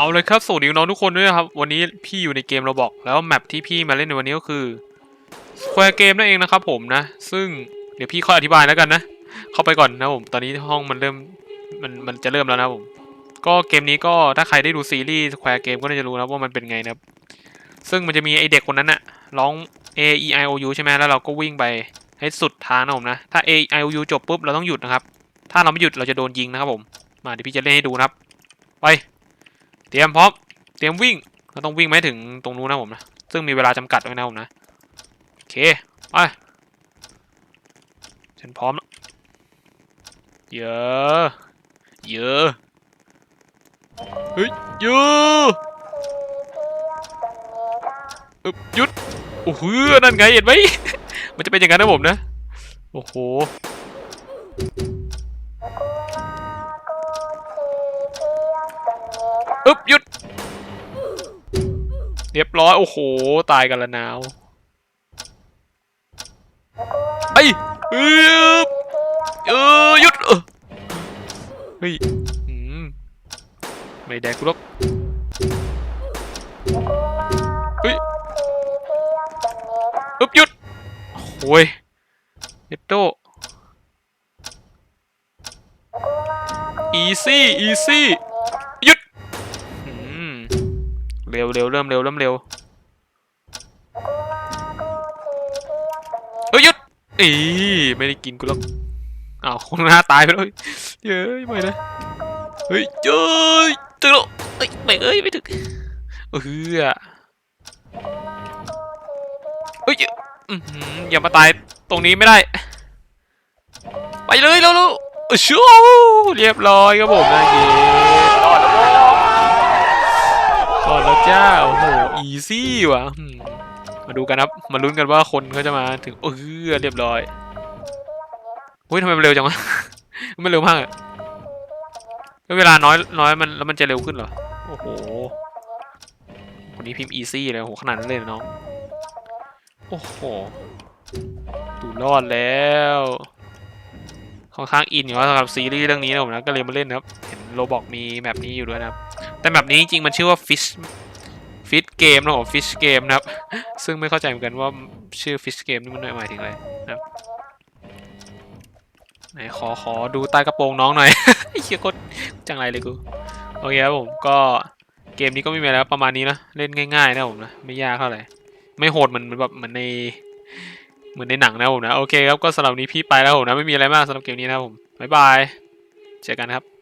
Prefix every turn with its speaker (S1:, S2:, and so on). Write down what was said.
S1: เอาเลยครับสวัสดีน้องทุกคนด้วยนะครับ วันนี้พี่อยู่ในเกมเราบอก แล้วแมปที่พี่มาเล่นในวันนี้ก็คือ Square Game นั่นเองนะครับผมนะ ซึ่งเดี๋ยวพี่ค่อยอธิบายแล้วกันนะ เข้าไปก่อนนะผม ตอนนี้ห้องมันเริ่มมันมันจะเริ่มแล้วนะผม ก็เกมนี้ก็ถ้าใครได้ดูซีรีส์ Square Game ก็น่าจะรู้นะว่ามันเป็นไงนะครับ ซึ่งมันจะมีไอเด็กคนนั้นน่ะร้อง A E I O U ใช่ไหมแล้วเราก็วิ่งไปให้สุดทางนะผมนะ ถ้า A E I O U จบปุ๊บเราต้องหยุดนะครับ ถ้าเราไม่หยุดเราจะโดนยิงนะครับผม มาเดี๋ยวพี่จะเล่นให้ดูนะครับ ไป เตรียมพร้อม เตรียมวิ่ง เราต้องวิ่งไม่ถึงตรงนู้นนะผมนะ ซึ่งมีเวลาจำกัดด้วยนะผมนะ โอเค ไป ฉันพร้อมแล้วเยอะเยอะเฮ้ยเยอะหยุด โอ้โห นั่นไงเห็นไหม มันจะเป็นอย่างนั้นนะผมนะ โอ้โห อึบหยุด เรียบร้อย โอ้โห ตายกันละนาวไอ้ยอึบเออหยุดเฮ้ยอืมไม่แดกกูหรอกเฮ้ยอึบหยุดโอ้ยเนตโตอีซี่อีซี่ เร็วเร็วเริ่มเร็วเริ่มเร็วเอ้ยหยุดอีไม่ได้กินกูหรอกอ้าวคนหน้าตายไปแล้วเย้ยไม่นะเฮ้ยเย้ยถึงแล้วเอ้ยไม่เอ้ยไม่ถึงเออเฮ้ยอื้อหืออย่ามาตายตรงนี้ไม่ได้ ไปเลยเร็วๆเออชูเรียบร้อยครับผมนะเย้รอดแล้วโว้ย ก่อนแล้วจ้าโอ้โหอีซี่ว่ะมาดูกันครับ มาลุ้นกันว่าคนเขาจะมาถึงเออเรียบร้อยเฮ้ยทำไมมันเร็วจังวะ มันเร็วมากอะแล้วเวลาน้อยน้อยมันแล้วมันจะเร็วขึ้นเหรอ โอ้โห คนนี้พิมพ์อีซี่เลยโอ้โหขนาดนั้นเลยเน้อง โอ้โหดูรอดแล้วค่อนข้างอินอยู่ว่าสำหรับซีรีส์เรื่องนี้นะผมนะก็เลยมาเล่นนะครับ เห็นโรบอกมีแมปนี้อยู่ด้วยนะครับ แต่แบบนี้จริงมันชื่อว่า Fish Fish Game นะผม Fish Game นะครับ ซึ่งไม่เข้าใจเหมือนกันว่าชื่อ Fish Game นี่มันหมายถึงอะไรนะครับไหนขอขอดูใต้กระโปรงน้องหน่อยเหี้ยโคตรจังไรเลยกูโอเคครับผมก็เกมนี้ก็ไม่มีแล้วประมาณนี้นะเล่นง่ายๆนะผมนะไม่ยากเท่าไหร่ไม่โหดเหมือนแบบเหมือนในเหมือนในหนังนะผมนะโอเคครับก็สำหรับนี้พี่ไปแล้วผมนะไม่มีอะไรมากสำหรับเกมนี้นะผมบ๊ายบายเจอกันครับ